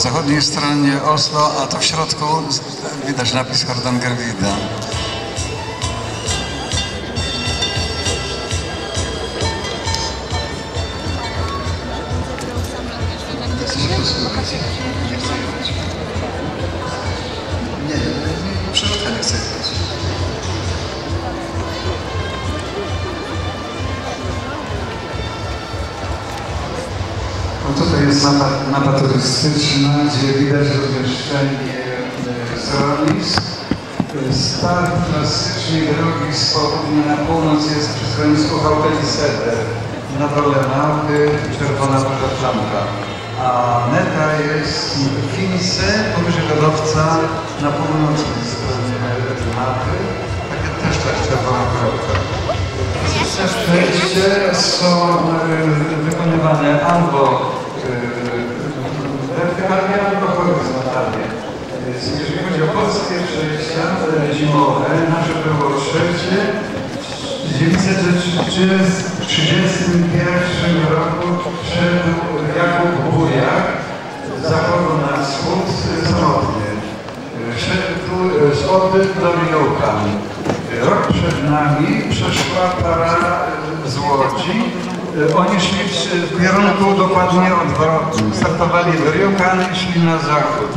zachodniej stronie Oslo, a to w środku widać napis Hardangervida. Nie, Ceder, Nadal Lenardy, Czerwona Paraflanka. A Neta jest w Finse, powyżej lodowca, na północnej stronie mapy. Taka też tak czerwona kropka. Te są y, wykonywane albo armię alkoholu znacznie. Jeżeli chodzi o polskie przejścia y, zimowe, nasze było trzecie, 933 Oni szli w- kierunku dokładnie odwrotnym. Startowali w Riokan i szli na zachód.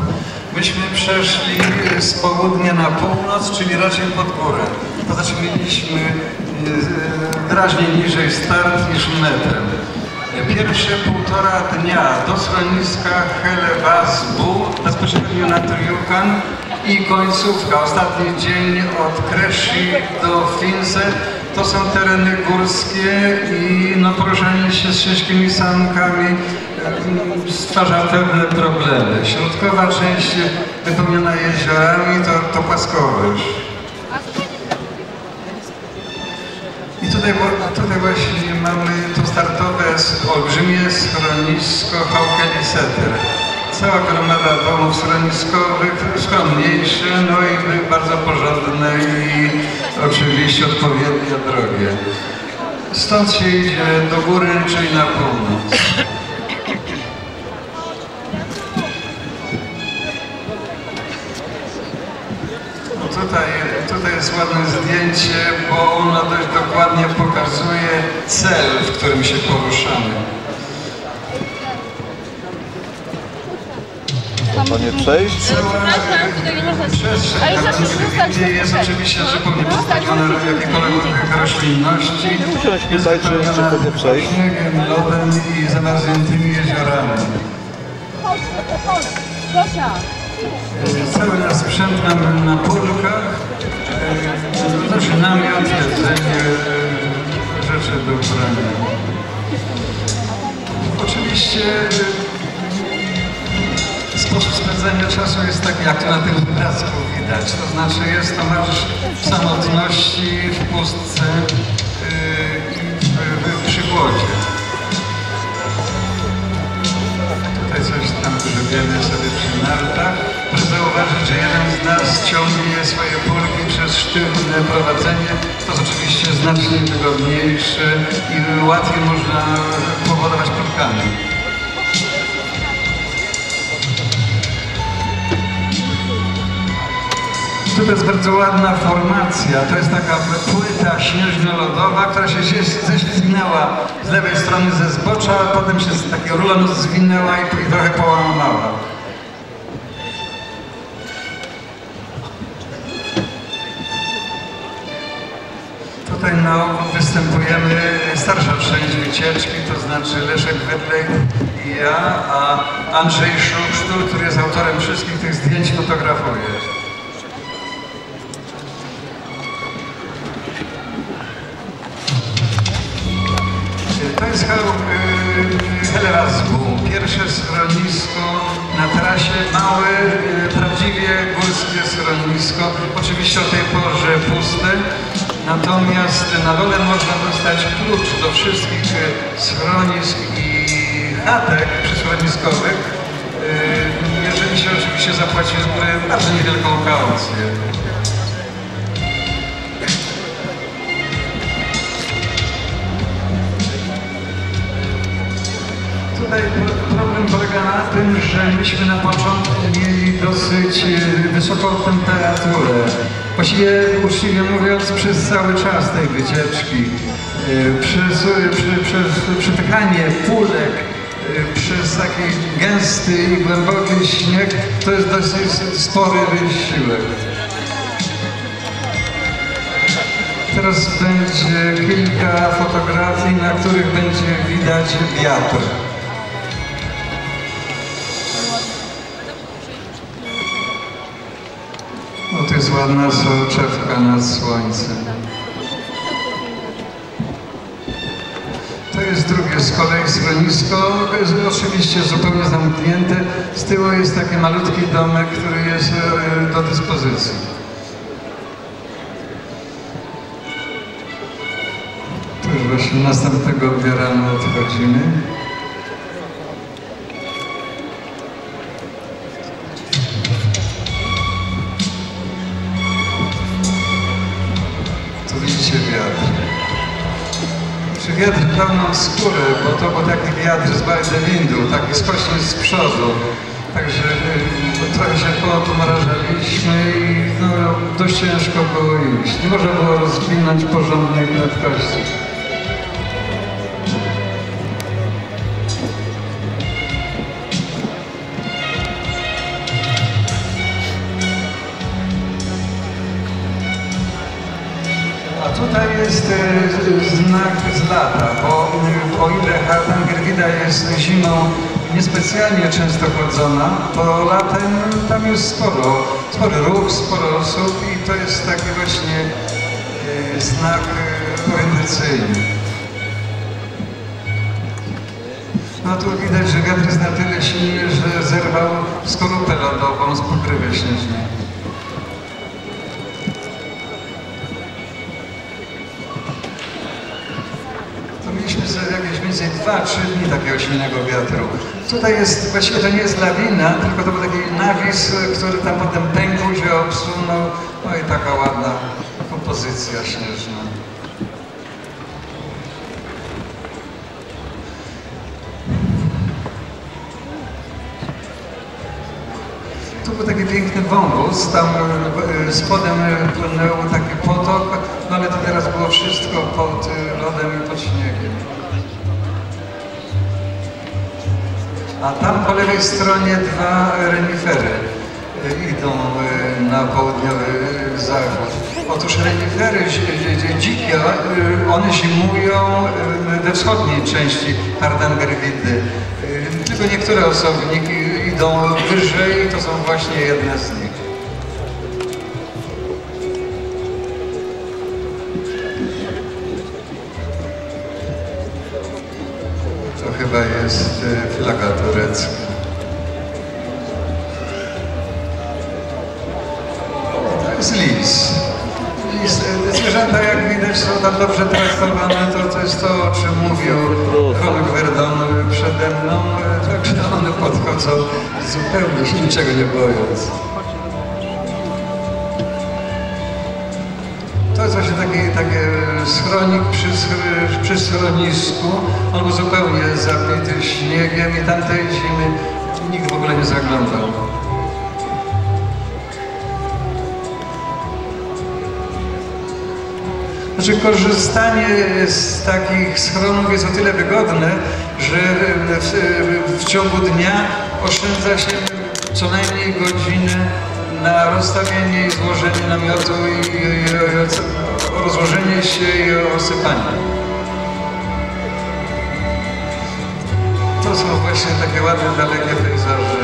Myśmy przeszli e, z południa na północ, czyli raczej pod górę. To znaczy mieliśmy e, wyraźnie niżej start niż metę. Pierwsze półtora dnia do schroniska Helevasbu, bezpośrednio na Triukan i końcówka, ostatni dzień od Kreshi do Finse, to są tereny górskie i no, poruszanie się z ciężkimi sankami em, stwarza pewne problemy. Środkowa część wypełniona jeziorami to, to płaskowyż. I tutaj, tutaj właśnie mamy to startowe olbrzymie schronisko Haukeliseter. Cała gromada domów schroniskowych, skromniejsze, no i bardzo porządne i oczywiście odpowiednio drogie. Stąd się idzie do góry, czyli na północ. No Tutaj, tutaj jest ładne zdjęcie, bo ono dość dokładnie pokazuje cel, w którym się poruszamy. To nie przejść? Przepraszam, tutaj nie można Przestrzeń Ale zawsze zostać jest oczywiście zupełnie pozbawiona jakiejkolwiek roślinności. Tutaj, czy- czy wypełniona wtedy przejść? śniegiem, lodem i zamarzniętymi jeziorami. Chodź, chodź, Gosia. Cały nasz sprzęt mamy na pólkach, e, to znaczy namiot, jedzenie, e, rzeczy do ubrania. Oczywiście sposób czasu jest taki, jak na tym obrazku widać. To znaczy jest to marsz w samotności, w pustce e, i w, w przygłodzie. Tutaj coś tam grzebiemy sobie przy nartach. Proszę zauważyć, że jeden z nas ciągnie swoje pólki przez sztywne prowadzenie. To jest oczywiście znacznie wygodniejsze i łatwiej można powodować Tutaj jest bardzo ładna formacja. To jest taka płyta śnieżno-lodowa, która się ześlizgnęła z lewej strony ze zbocza, a potem się z takiego rulonu zwinęła i, trochę połamała. Tutaj na obu występujemy starsza część wycieczki, to znaczy Leszek Wedlej i ja, a Andrzej Szuksztur, który jest autorem wszystkich tych zdjęć, fotografuje. To jest Helevasbu, pierwsze schronisko na trasie, małe, y, prawdziwie górskie schronisko, oczywiście o tej porze puste, natomiast na dole można dostać klucz do wszystkich y, schronisk i chatek przyschroniskowych, y, jeżeli się oczywiście zapłaci bardzo niewielką kaucję. Tutaj problem polega na tym, że myśmy na początku mieli dosyć e, wysoką temperaturę. Właściwie uczciwie mówiąc przez cały czas tej wycieczki. E, Przez, przy, przez przypychanie pulek e, przez taki gęsty i głęboki śnieg to jest dosyć spory wysiłek. Teraz będzie kilka fotografii, na których będzie widać wiatr. To jest ładna soczewka nad słońcem. To jest drugie z kolei schronisko, oczywiście zupełnie zamknięte. Z tyłu jest taki malutki domek, który jest e, do dyspozycji. Tu już właśnie następnego dnia rano odchodzimy. Pełną skórę, bo to był taki wiatr z bardzo windu, taki skośny z przodu. Także y, trochę się pomrażaliśmy i no, dość ciężko było iść. Nie można było rozwinąć porządnej prędkości. A tutaj jest e, znak lata, bo e, o ile Hardangerwida jest zimą niespecjalnie często chodzona, to latem tam jest sporo, spory ruch, sporo osób i to jest taki właśnie e, znak e, orientacyjny. No tu widać, że wiatr jest na tyle silny, że zerwał skorupę lodową z pokrywy śnieżnej. Mieliśmy jakieś więcej 2-3 dni takiego silnego wiatru. Tutaj jest, właściwie to nie jest lawina, tylko to był taki nawis, który tam potem pękł się obsunął. No i taka ładna kompozycja śnieżna. Tu był taki piękny wąwóz, tam e, spodem płynął taki potok, no ale to teraz było wszystko pod e, lodem A tam po lewej stronie dwa renifery e, idą e, na południowy e, zachód. Otóż renifery zi- zi- dzikie, one zimują we wschodniej części Hardangerwidy. E, Tylko niektóre osobniki idą wyżej i to są właśnie jedne z nich. Chyba jest e, flaga turecka. To jest lis. Lis. e, Zwierzęta, jak widać, są tam dobrze traktowane. To, to jest to, o czym mówił Rolk Verdon przede mną. e, Także one podchodzą zupełnie się niczego nie bojąc. Jest właśnie taki, taki schronik przy, przy schronisku, albo zupełnie zabity śniegiem i tamtej zimy nikt w ogóle nie zaglądał. Znaczy korzystanie z takich schronów jest o tyle wygodne, że w, w ciągu dnia oszczędza się co najmniej godzinę na rozstawienie i złożenie namiotu i, i, rozłożenie się i osypanie. To są właśnie takie ładne, dalekie pejzaże.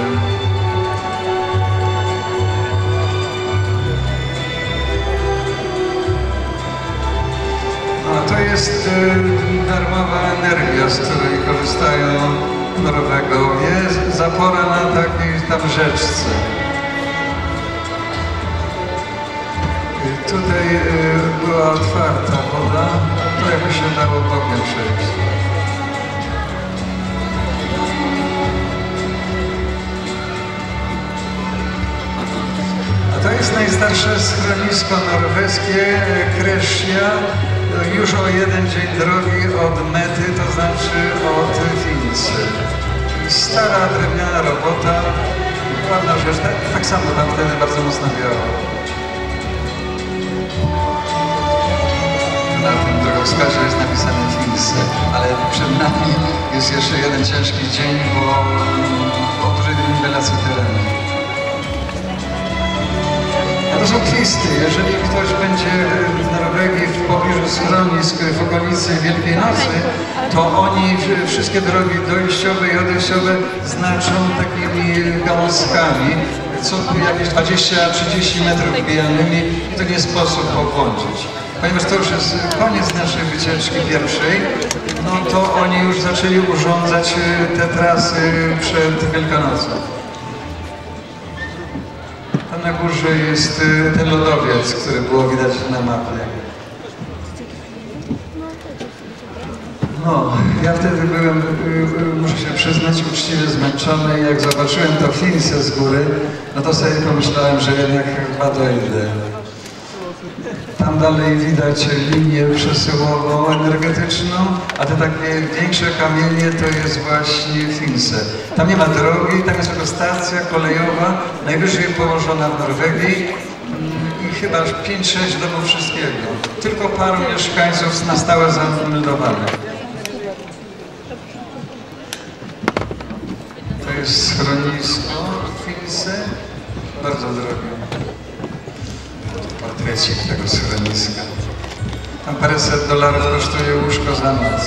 A to jest y, darmowa energia, z której korzystają Norwegowie. Zapora na takiej tam rzeczce. Tutaj y, była otwarta woda, to jakby się dało bokiem przejść. A to jest najstarsze schronisko norweskie, e, Kreszja, no już o jeden dzień drogi od mety, to znaczy od Fincy. stara, drewniana robota. Ładna rzecz, tak, tak samo tam wtedy bardzo mocno biało. Drogowskazie jest napisane Finse, ale przed nami jest jeszcze jeden ciężki dzień, bo niwelacji terenu. A to są twisty. Jeżeli ktoś będzie w Norwegii w pobliżu schronisk w okolicy Wielkiej Nocy, to oni wszystkie drogi dojściowe i odejściowe znaczą takimi gałązkami, co jakieś 20-30 metrów wbijanymi i to nie sposób pobłądzić. Ponieważ to już jest koniec naszej wycieczki pierwszej, no to oni już zaczęli urządzać e, te trasy przed Wielkanocą. Tam na górze jest y, ten lodowiec, który było widać na mapie. No, ja wtedy byłem, y, y, muszę się przyznać, uczciwie zmęczony. Jak zobaczyłem to Finsę z góry, no to sobie pomyślałem, że jednak chyba dojdę. Dalej widać linię przesyłową energetyczną, a te takie większe kamienie to jest właśnie Finse. Tam nie ma drogi, tam jest tylko stacja kolejowa, najwyżej położona w Norwegii mm, i chyba 5-6 domów wszystkiego. Tylko paru mieszkańców na stałe zameldowanych. To jest schronisko Finse, bardzo drogie portrecik tego schroniska. Tam paręset dolarów kosztuje łóżko za noc.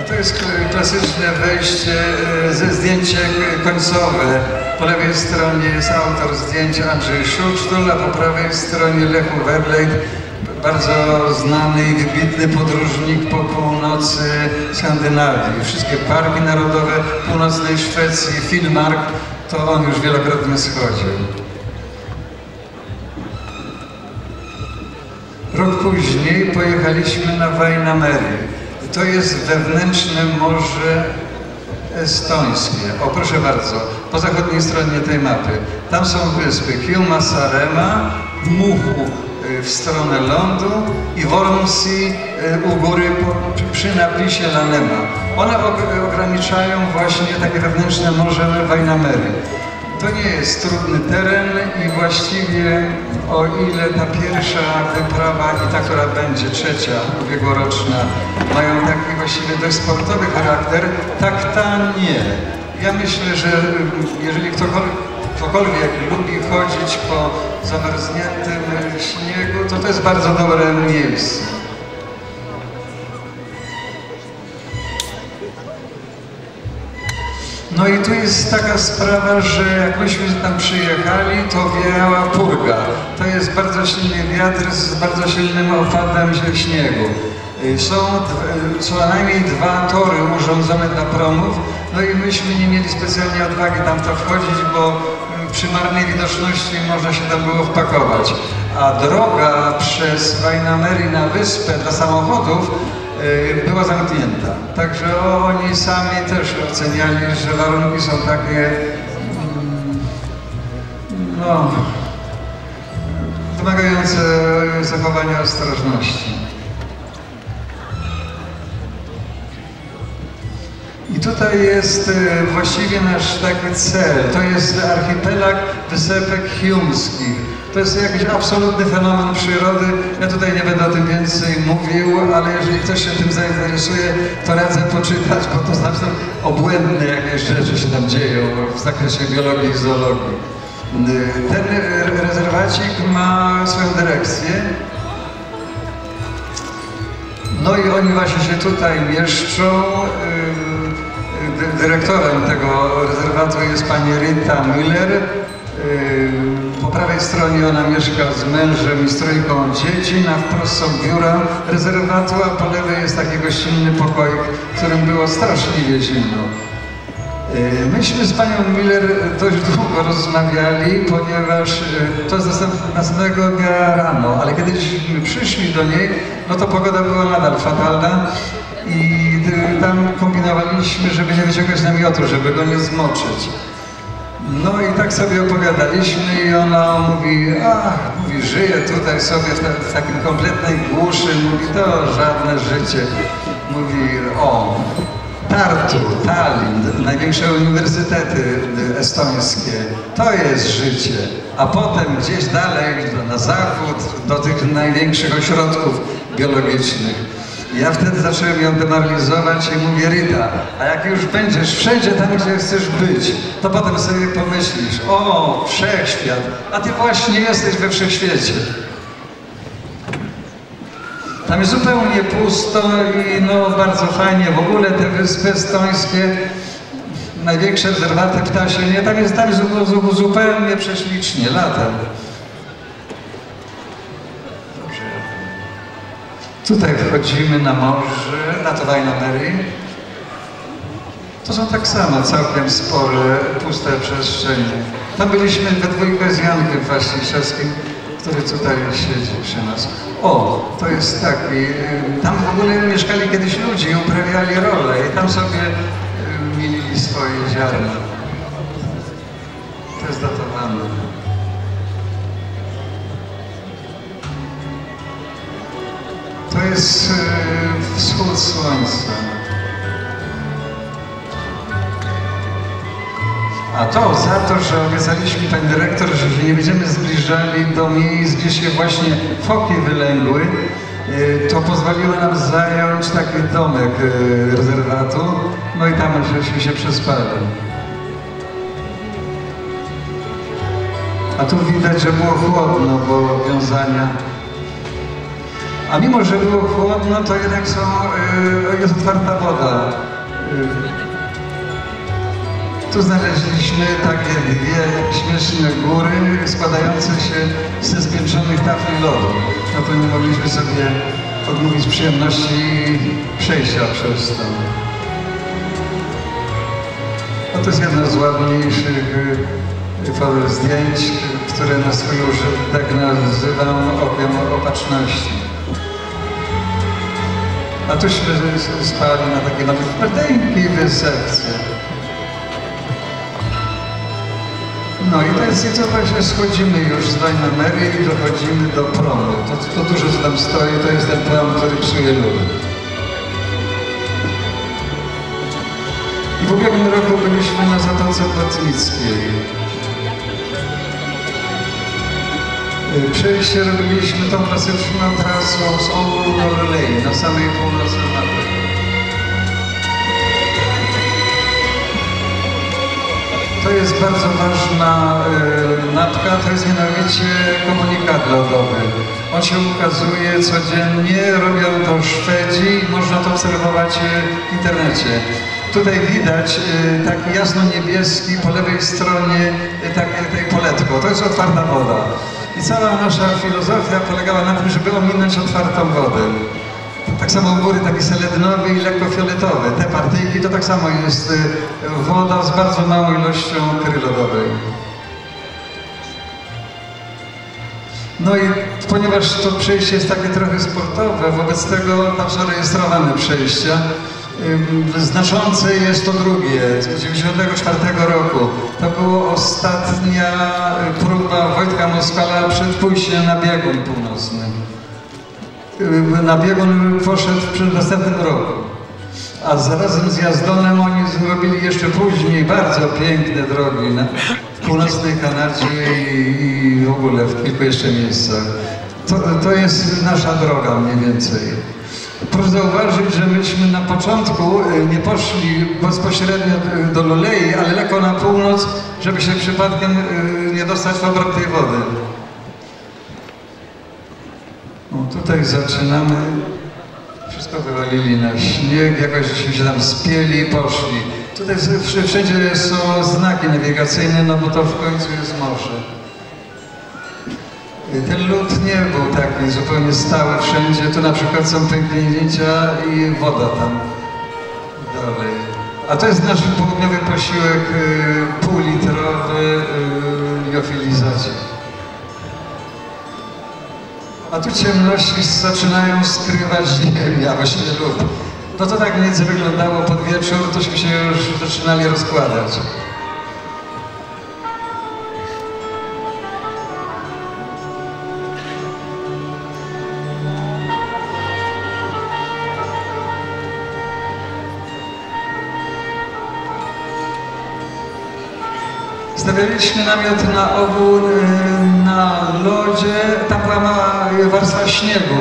A to jest kl- klasyczne wejście, e, ze zdjęcie końcowe. Po lewej stronie jest autor zdjęcia Andrzej Szucztul, a po prawej stronie Lechu Werleit, bardzo znany i wybitny podróżnik po północy Skandynawii. Wszystkie parki narodowe północnej Szwecji, Finnmark, to on już wielokrotnie schodził. Rok później pojechaliśmy na Wajnamery. To jest wewnętrzne morze estońskie. O, proszę bardzo, po zachodniej stronie tej mapy. Tam są wyspy Kiuma, Sarema, Muhu y, w stronę lądu i Wormsi y, u góry przy- napisie Lanema. One og- ograniczają właśnie takie wewnętrzne morze Wajnamery. To nie jest trudny teren i właściwie o ile ta pierwsza wyprawa i ta, która będzie trzecia, ubiegłoroczna, mają taki właściwie dość sportowy charakter, tak ta nie. Ja myślę, że jeżeli ktokolwiek, ktokolwiek lubi chodzić po zamarzniętym śniegu, to to jest bardzo dobre miejsce. No i tu jest taka sprawa, że jak myśmy tam przyjechali, to wiała purga. To jest bardzo silny wiatr z bardzo silnym opadem się śniegu. Y, Są d- co najmniej dwa tory urządzone dla promów, no i myśmy nie mieli specjalnie odwagi tam to wchodzić, bo y, przy marnej widoczności można się tam było wpakować. A droga przez Wajnamery na wyspę dla samochodów y, była zamknięta. Także oni sami też oceniali, że warunki są takie, mm, no, wymagające zachowania ostrożności. I tutaj jest e, właściwie nasz taki cel. To jest archipelag wysepek chiumskich. To jest jakiś absolutny fenomen przyrody. Ja tutaj nie będę o tym więcej mówił, ale jeżeli ktoś się tym zainteresuje, to radzę poczytać, bo to znaczy obłędne jakieś rzeczy się tam dzieją w zakresie biologii i zoologii. Ten rezerwacik ma swoją dyrekcję. No i oni właśnie się tutaj mieszczą. Dyrektorem tego rezerwatu jest pani Rita Müller. Po prawej stronie ona mieszka z mężem i z trójką dzieci. Na wprost są biura rezerwatu, a po lewej jest taki gościnny pokoik, w którym było straszliwie zimno. Y, Myśmy z panią Miller dość długo rozmawiali, ponieważ y, to następnego dnia rano, ale kiedyśmy przyszli do niej, no to pogoda była nadal fatalna i tam kombinowaliśmy, żeby nie wyciągać namiotu, żeby go nie zmoczyć. No i tak sobie opowiadaliśmy i ona mówi, ach, mówi, tutaj sobie w, w takim kompletnej głuszy, mówi, to żadne życie. Mówi, o, Tartu, Tallinn, największe uniwersytety estońskie. To jest życie. A potem gdzieś dalej na zachód do tych największych ośrodków biologicznych. Ja wtedy zacząłem ją demoralizować i mówię, Rita, a jak już będziesz wszędzie tam, gdzie chcesz być, to potem sobie pomyślisz, o, wszechświat, a ty właśnie jesteś we wszechświecie. Tam jest zupełnie pusto i no bardzo fajnie. W ogóle te wyspy estońskie, największe rezerwaty ptasie, nie, tam jest, tam zupełnie prześlicznie latem. Tutaj wchodzimy na morze, na to Mary. To są tak samo całkiem spore, puste przestrzenie. Tam byliśmy we dwójkę z Jankiem Wasilszewskim, który tutaj siedzi przy nas. O, to jest taki, y, tam w ogóle mieszkali kiedyś ludzie i uprawiali rolę i tam sobie y, milili swoje ziarna. To jest y, wschód słońca. A to za to, że obiecaliśmy pani dyrektor, że się nie będziemy zbliżali do miejsc, gdzie się właśnie foki wylęgły, y, to pozwoliło nam zająć taki domek y, rezerwatu, no i tam żeśmy się przespali. A tu widać, że było chłodno, bo wiązania. A mimo, że było chłodno, to jednak są, y, jest otwarta woda. Y, tu znaleźliśmy takie dwie śmieszne góry składające się ze spięczonych tafli lodu. No to nie mogliśmy sobie odmówić przyjemności przejścia przez to. No to jest jedno z ładniejszych y, y, zdjęć, które na swój użytek nazywam okiem opatrzności. A tuśmy spali na takiej nawet maleńkiej wysepce. No i to jest i co właśnie schodzimy już z Mary i dochodzimy do promu. To, to duże co tam stoi, to jest ten prom, który psuje ludy. I w ubiegłym roku byliśmy na Zatoce Botnickiej. Przejście robiliśmy tą klasyczną trasą z Oulu do Lulei, na samej północy mapy. To jest bardzo ważna y, mapka, to jest mianowicie komunikat lodowy. On się ukazuje codziennie, robią to Szwedzi, można to obserwować y, w internecie. Tutaj widać y, taki jasno-niebieski po lewej stronie y, takie tej poletko. To jest otwarta woda. I cała nasza filozofia polegała na tym, żeby ominąć otwartą wodę. Tak samo góry taki selednowy i lekko fioletowy. Te partyjki to tak samo jest y, woda z bardzo małą ilością kry lodowej. No i ponieważ to przejście jest takie trochę sportowe, wobec tego tam są rejestrowane przejścia. Znaczące jest to drugie, z 1994 roku. To była ostatnia y, próba Wojtka Moskala przed pójściem na biegun północny. Na biegun poszedł w przednastępnym roku. A zarazem z Jazdonem oni zrobili jeszcze później bardzo piękne drogi na północnej Kanadzie i w ogóle w kilku jeszcze miejscach. To, to jest nasza droga mniej więcej. Proszę zauważyć, że myśmy na początku y, nie poszli bezpośrednio y, do Lulei, ale lekko na północ, żeby się przypadkiem y, nie dostać w obręb tej wody. No, tutaj zaczynamy. Wszystko wywalili na śnieg, jakoś się tam spieli i poszli. Tutaj wszędzie są znaki nawigacyjne, no bo to w końcu jest morze. Ten lód nie był taki zupełnie stały wszędzie. Tu na przykład są pęknięcia i woda tam dalej. A to jest nasz południowy posiłek y, półlitrowy y. A tu ciemności zaczynają skrywać ziemię, a właściwie lód. No to tak mniej więcej wyglądało pod wieczór, tośmy się już zaczynali rozkładać. Stawialiśmy namiot na ogół y, na lodzie, tam była mała warstwa śniegu.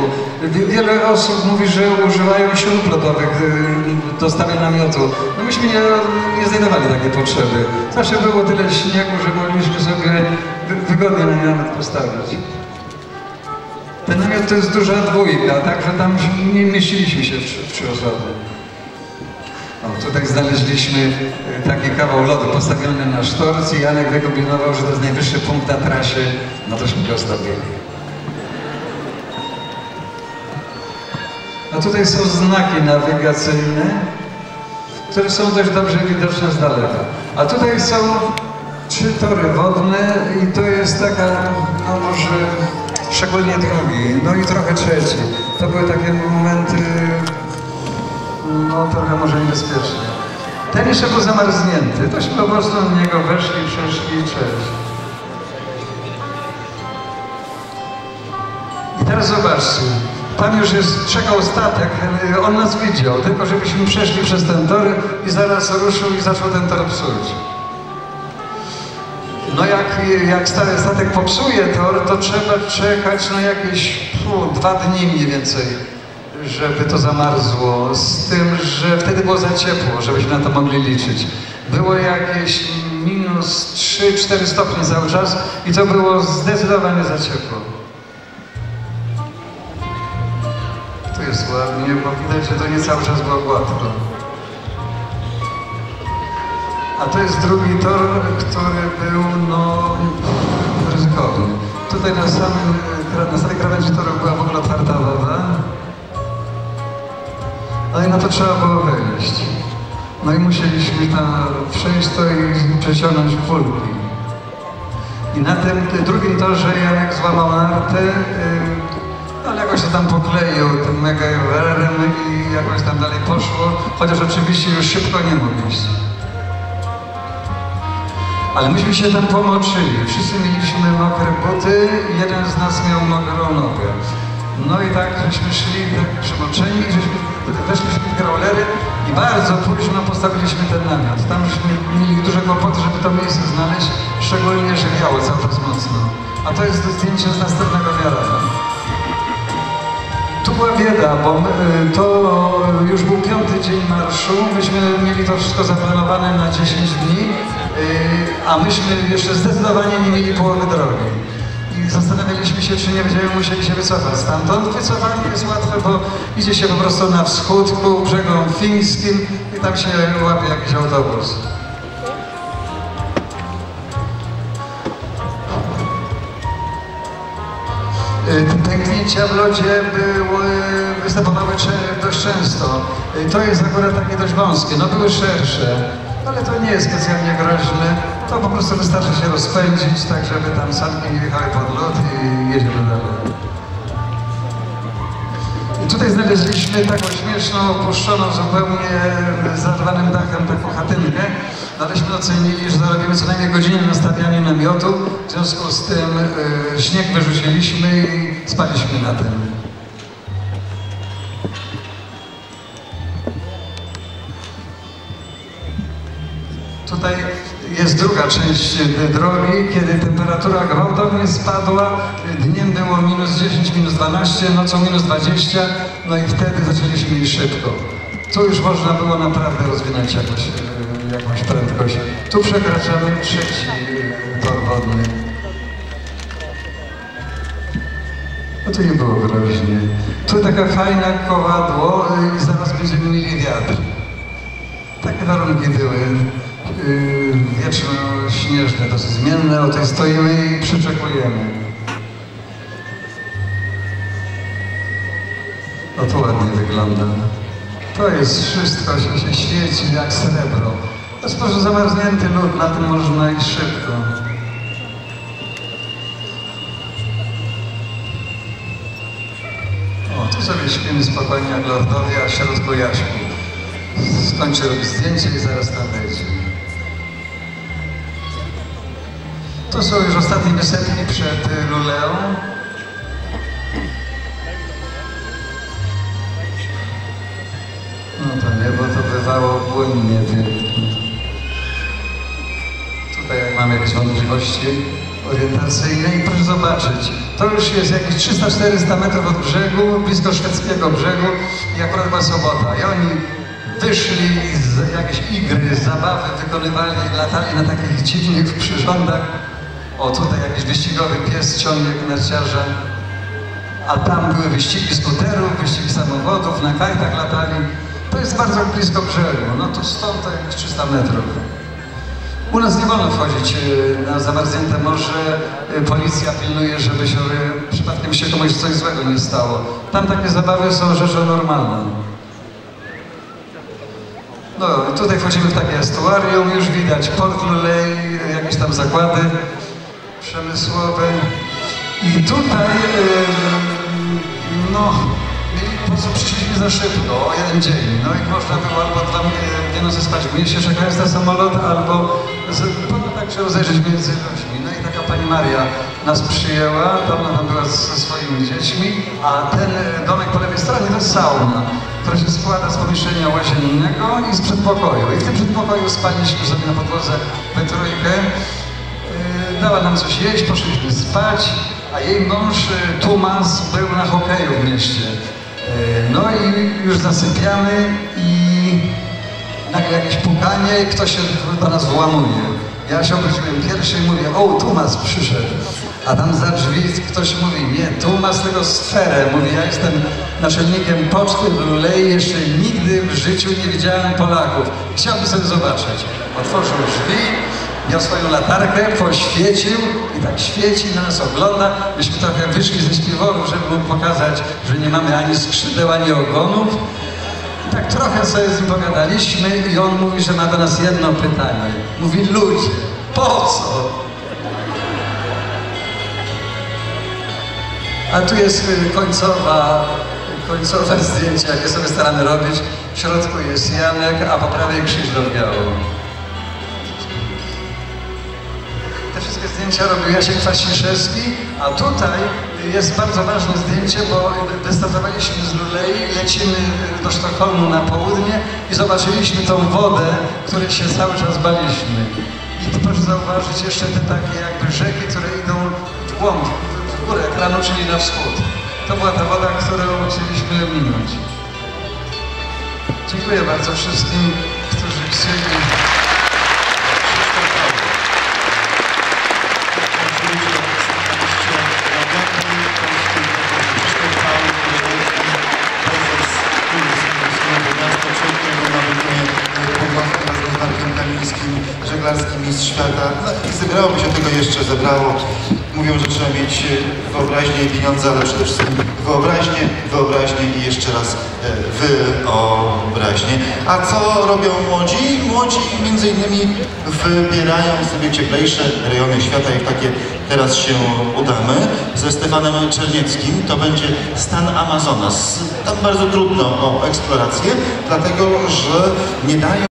Wie- Wiele osób mówi, że używają śrub lodowych y, do stawiania namiotu. No myśmy nie, nie znajdowali takiej potrzeby. Zawsze było tyle śniegu, że mogliśmy sobie wy- wygodnie na namiot postawić. Ten namiot to jest duża dwójka, także tam nie mieściliśmy się w trzy osoby. O, tutaj znaleźliśmy y, taki kawał lodu postawiony na sztorc i Janek wykombinował, że to jest najwyższy punkt na trasie, no tośmy go stawili. A tutaj są znaki nawigacyjne, które są dość dobrze widoczne z daleka. A tutaj są trzy tory wodne i to jest taka, no może szczególnie drugi, no i trochę trzeci. To były takie momenty, no trochę może niebezpieczne. Ten jeszcze był zamarznięty, tośmy po prostu na niego weszli, przeszli i cześć. I teraz zobaczcie, tam już jest, czekał statek, on nas widział, tylko żebyśmy przeszli przez ten tor i zaraz ruszył i zaczął ten tor psuć. No jak, jak statek popsuje tor, to trzeba czekać na jakieś fu, dwa dni mniej więcej, żeby to zamarzło. Z tym, że wtedy było za ciepło, żebyśmy na to mogli liczyć. Było jakieś minus 3-4 stopnie cały czas i to było zdecydowanie za ciepło. Tu jest ładnie, bo widać, że to nie cały czas było gładko. A to jest drugi tor, który był no, ryzykowny. Tutaj na samym, na samej krawędzi toru była w ogóle otwarta woda. No i na to trzeba było wejść. No i musieliśmy tam przejść to i przeciągnąć kulki. I na tym drugim torze Janek złamał nartę, y, ale jakoś się tam pokleił tym mega rowerem i jakoś tam dalej poszło, chociaż oczywiście już szybko nie mógł iść. Ale myśmy się tam pomoczyli. Wszyscy mieliśmy mokre buty, jeden z nas miał mokrą nogę. No i tak żeśmy szli tak przemoczeni, żeśmy weszliśmy w graulery i bardzo późno postawiliśmy ten namiot. Tam żeśmy mieli duże kłopoty, żeby to miejsce znaleźć, szczególnie, że wiało cały czas mocno. A to jest to zdjęcie z następnego wiarana. Tu była bieda, bo my, to już był piąty dzień marszu, myśmy mieli to wszystko zaplanowane na 10 dni, y, a myśmy jeszcze zdecydowanie nie mieli połowy drogi. Zastanawialiśmy się, czy nie będziemy musieli się wycofać stamtąd. Wycofanie jest łatwe, bo idzie się po prostu na wschód ku brzegom fińskim i tam się łapie jakiś autobus. Y, pęknięcia w lodzie były, występowały dość często. Y, To jest akurat takie dość wąskie, no były szersze, ale to nie jest specjalnie groźne. To po prostu wystarczy się rozpędzić, tak żeby tam sanki nie wjechały pod lód i jedziemy dalej. I tutaj znaleźliśmy taką śmieszną, opuszczoną zupełnie zarwanym dachem taką chatynkę. No, Aleśmy ocenili, że zarobimy co najmniej godzinę na stawianie namiotu. W związku z tym y, śnieg wyrzuciliśmy i spaliśmy na tym. Tutaj jest druga część drogi, kiedy temperatura gwałtownie spadła. Dniem było minus 10, minus 12, nocą minus 20, no i wtedy zaczęliśmy iść szybko. Tu już można było naprawdę rozwinąć jakoś, y, jakąś prędkość. Tu przekraczamy trzeci tor wodny. No tu nie było groźnie. Tu taka fajna kowadło y, i zaraz będziemy mieli wiatr. Takie warunki były. Yy, Wietrzno-śnieżne, dosyć zmienne. O tej stoimy i przyczekujemy. No to ładnie wygląda. To jest wszystko, się, się świeci jak srebro. To jest po prostu zamarznięty lód, na tym można iść szybko. O, tu sobie śpimy spokojnie jak lordowie, a w środku Jaśku. Skończę robić zdjęcie i zaraz tam wejdzie. To są już ostatnie wysepki przed y, Luleą. No to niebo to bywało wielkie. Tutaj mamy jakieś wątpliwości orientacyjne i proszę zobaczyć, to już jest jakieś 300-400 metrów od brzegu, blisko szwedzkiego brzegu i akurat była sobota i oni wyszli z jakieś igry, zabawy wykonywali, latali na takich dziwnych przyrządach. O, tutaj jakiś wyścigowy pies ciągnie narciarza, a tam były wyścigi skuterów, wyścigi samochodów, na kajtach latali. To jest bardzo blisko brzegu, no to stąd to jakieś 300 metrów. U nas nie wolno wchodzić e, na zamarznięte morze. E, Policja pilnuje, żeby się e, przypadkiem się komuś coś złego nie stało. Tam takie zabawy są rzeczą normalną. No, tutaj wchodzimy w takie estuarium, już widać Port Luley, jakieś tam zakłady przemysłowe. I tutaj, no, po prostu przyszliśmy za szybko, jeden dzień. No i można było albo dwa, e, dwie nocy spać w mieście, czekając na samolot, albo z, tak się rozejrzeć między ludźmi. No i taka pani Maria nas przyjęła, tam ona była ze swoimi dziećmi, a ten e, domek po lewej stronie to sauna, która się składa z pomieszczenia łaziennego i z przedpokoju. I w tym przedpokoju spaliśmy sobie na podłodze we trójkę. Dała nam coś jeść, poszliśmy spać, a jej mąż yy, Tumas był na hokeju w mieście. Yy, No i już zasypiamy i nagle jakieś pukanie, ktoś się do nas włamuje. Ja się obróciłem pierwszy i mówię, o, Tumas przyszedł. A tam za drzwi ktoś mówi, nie, Tumas tego sferę. Mówi, ja jestem naczelnikiem poczty w Lulei, jeszcze nigdy w życiu nie widziałem Polaków. Chciałbym sobie zobaczyć. Otworzył drzwi, miał swoją latarkę, poświecił i tak świeci na nas ogląda. Myśmy trochę wyszli ze śpiworu, żeby mu pokazać, że nie mamy ani skrzydeł, ani ogonów. I tak trochę sobie z nim pogadaliśmy i on mówi, że ma do nas jedno pytanie. Mówi, ludzie, po co? A tu jest y, końcowa, końcowe zdjęcie, jakie sobie staramy robić. W środku jest Janek, a po prawej Biało. Te wszystkie zdjęcia robił Jasiek Kwaśniszewski, a tutaj jest bardzo ważne zdjęcie, bo wystartowaliśmy z Lulei, lecimy do Sztokholmu na południe i zobaczyliśmy tą wodę, której się cały czas baliśmy. I proszę zauważyć jeszcze te takie jakby rzeki, które idą w głąb, w górę ekranu, czyli na wschód. To była ta woda, którą chcieliśmy minąć. Dziękuję bardzo wszystkim, którzy chcieli. Żeglarski mistrz świata. No, i zebrałoby się tego jeszcze, zebrało. Mówią, że trzeba mieć wyobraźnię i pieniądze, ale przede wszystkim wyobraźnię, wyobraźnię i jeszcze raz e, wyobraźnię. A co robią młodzi? Młodzi między innymi wybierają sobie cieplejsze rejony świata i w takie teraz się udamy ze Stefanem Czernieckim. To będzie stan Amazonas. Tam bardzo trudno o eksplorację, dlatego że nie dają